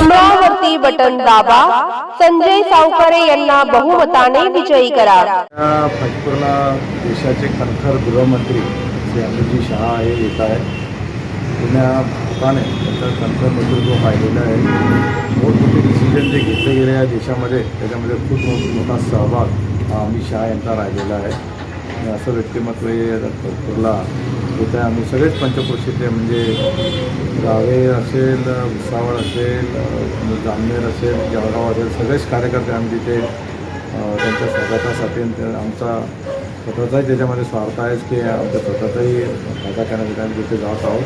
कमळावरती button दाबा. संजय सावकारे यांना बहुमताने विजयी करा. या देशाचे खरखर गृहमंत्री श्री अमितजी शहा हे येत आहेत. जुन्या भारताने त्यांचा खनखर जो पाहिलेला आहे मोठमोठे डिसिजन जे घेतले गेले या देशामध्ये त्याच्यामध्ये खूप मोठा सहभाग हा अमित शहा यांचा राहिलेला आहे. असं व्यक्तिमत्व हे भाजपूरला येत आहे आम्ही सगळेच पंचक्रोशीतले म्हणजे गावे असेल भुसावळ असेल जामनेर असेल जळगाव असेल सगळेच कार्यकर्ते आम्ही तिथे त्यांच्या स्वागतासाठी आमचा स्वतःचाही त्याच्यामध्ये स्वार्थ आहेच की आमच्या स्वतःचाही फायदा करण्यासाठी आम्ही तिथे जात आहोत.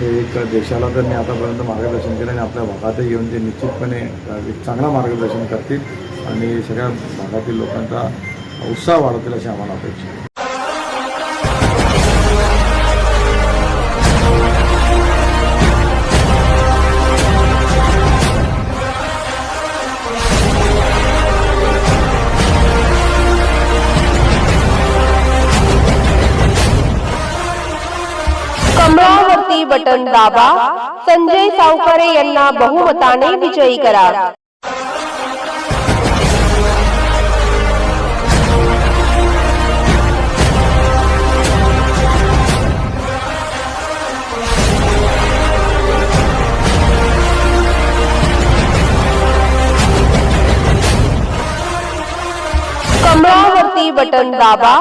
ते एक देशाला तर मी आतापर्यंत मार्गदर्शन केलं आणि आपल्या भागातही येऊन ते निश्चितपणे एक चांगला मार्गदर्शन करतील आणि सगळ्या भागातील लोकांचा उत्साह वाढवतील अशी आम्हाला अपेक्षा आहे. कमळावरती बटन दाबा. संजय सावकारे यांना बहुमताने विजयी करा. कमळावरती बटन दाबा.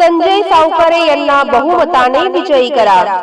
संजय सावकारे यांना बहुमताने विजयी करा.